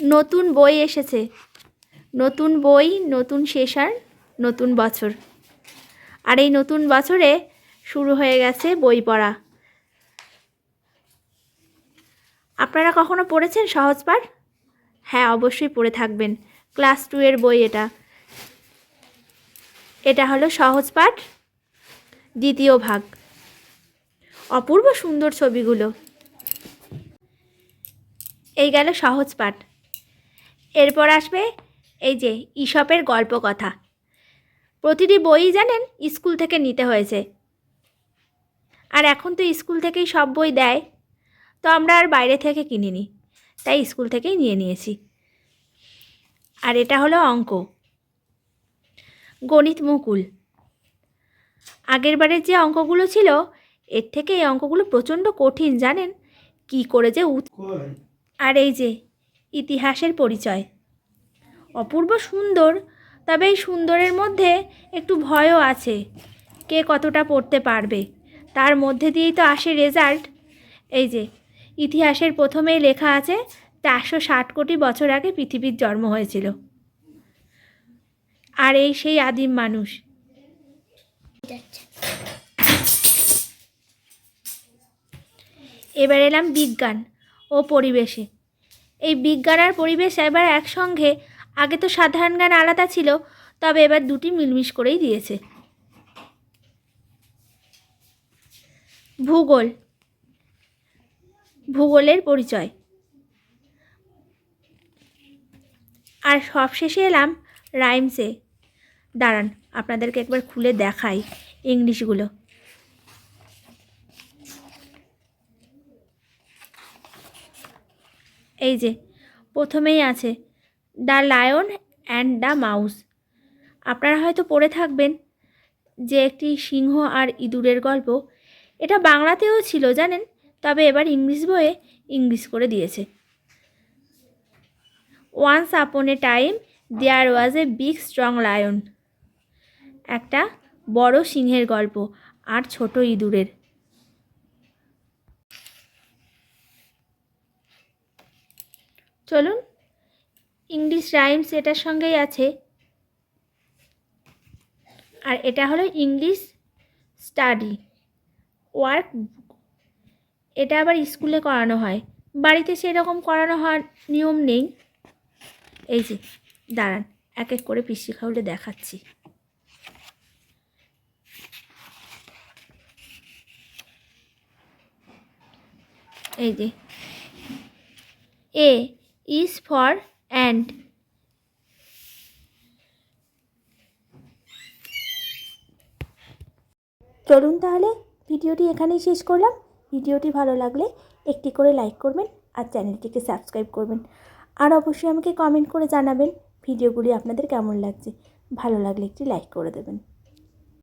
নতুন বই এসেছে। নতুন বই, নতুন শেষার, নতুন বছর। আর এই নতুন বছরে শুরু হয়ে গেছে বই পড়া। আপনারা কখনো পড়েছেন সহজ পাঠ? হ্যাঁ অবশ্যই পড়ে থাকবেন। ক্লাস টু এর বই এটা। এটা হলো সহজ পাঠ, দ্বিতীয় ভাগ। অপূর্ব সুন্দর ছবিগুলো। এই গেল সহজ পাঠ। এরপর আসবে এই যে ঈশপের গল্প কথা। প্রতিটি বই জানেন স্কুল থেকে নিতে হয়েছে। আর এখন তো স্কুল থেকেই সব বই দেয়। তো আমরা আর বাইরে থেকে কিনিনি তাই স্কুল থেকেই নিয়ে নিয়েছি। আর এটা হলো অঙ্ক। গণিত মুকুল। আগের বারের যে অঙ্কগুলো ছিল এর থেকে এই অঙ্কগুলো প্রচণ্ড কঠিন জানেন? কি করে যে উত- আর এই যে ইতিহাসের পরিচয়। অপূর্ব সুন্দর, তবে এই সুন্দরের মধ্যে একটু ভয়ও আছে। কে কতটা পড়তে পারবে? তার মধ্যে দিয়েই তো আসে রেজাল্ট এই যে, ইতিহাসের প্রথমেই লেখা আছে, চারশো ষাট কোটি বছর আগে পৃথিবীর জন্ম হয়েছিল। আর এই সেই আদিম মানুষ। এবার এলাম বিজ্ঞান ও পরিবেশে। এই বিজ্ঞান আর পরিবেশ এবার একসঙ্গে, আগে তো সাধারণ জ্ঞান আলাদা ছিল, তবে এবার দুটি মিলমিশ করেই দিয়েছে। ভূগোল। ভূগোলের পরিচয়। আর সবশেষে এলাম রাইমসে। দাঁড়ান, আপনাদেরকে একবার খুলে দেখাই ইংলিশগুলো। এই যে, প্রথমেই আছে, the lion and the mouse. আপনারা হয়তো পড়ে থাকবেন যে একটি সিংহ আর ইঁদুরের গল্প। এটা বাংলাতেও ছিল, জানেন? তবে এবার ইংলিশ বইয়ে ইংলিশ করে দিয়েছে। Once upon a time there was a big strong lion একটা বড় সিংহের গল্প আর ছোট ইঁদুরের। চলুন, ইংলিশ রাইমস এটার সঙ্গেই আছে। আর এটা হলো ইংলিশ স্টাডি, ওয়ার্ক এটা আবার স্কুলে করানো হয়। বাড়িতে সেরকম করানো হওয়ার নিয়ম নেই। এই যে, দাঁড়ান, এক এক করে পিসি খাউলে দেখাচ্ছি। এই যে, এ ইজ ফর অ্যান্ড চলুন তাহলে ভিডিওটি এখানেই শেষ করলাম। ভিডিওটি ভালো লাগলে একটি করে লাইক করবেন আর চ্যানেলটিকে সাবস্ক্রাইব করবেন। আর অবশ্যই আমাকে কমেন্ট করে জানাবেন ভিডিওগুলি আপনাদের কেমন লাগছে। ভালো লাগলে একটি লাইক করে দেবেন।